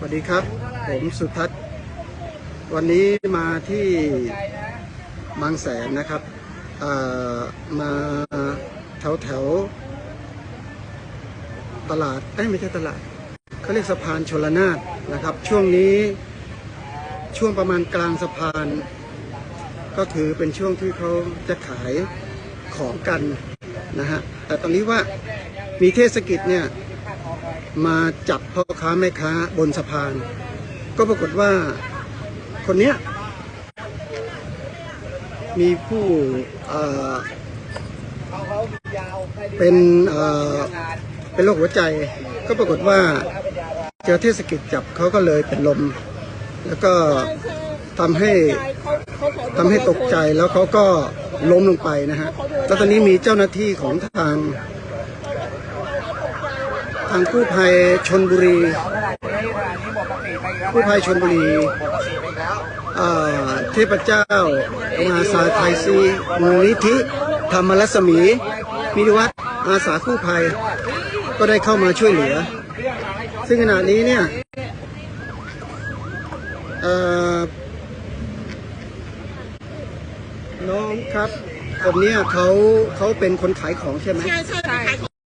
สวัสดีครับ ผมสุทัศน์ วันนี้มาที่บางแสนนะครับมาแถวแถวตลาดเอ้ไม่ใช่ตลาดเขาเรียกสะพานชลนาทนะครับ ช่วงนี้ช่วงประมาณกลางสะพาน ก็คือเป็นช่วงที่เขาจะขายของกันนะฮะแต่ตอนนี้ว่ามีเทศกิจเนี่ย มาจับพ่อค้าแม่ค้าบนสะพาน ก็ปรากฏว่าคนเนี้ยมีผู้เป็นเอ่อเป็นโรคหัวใจ ก็ปรากฏว่าเจอเทศกิจจับเขาก็เลยเป็นลม แล้วก็ทำให้ทำให้ตกใจแล้วเขาก็ล้มลงไปนะฮะแล้วตอนนี้มีเจ้าหน้าที่ของทาง ทางกู้ภัยชนบุรี กู้ภัยชนบุรีเทพเจ้ามาสาไทยซีมูลนิธิธรรมรัศมีมินิวัตอาสากู้ภัย ก็ได้เข้ามาช่วยเหลือ ซึ่งขณะนี้เนี่ยน้องครับคนเนี้ยเขาเขาเป็นคนขายของใช่ไหมใช่ใช่ขายของ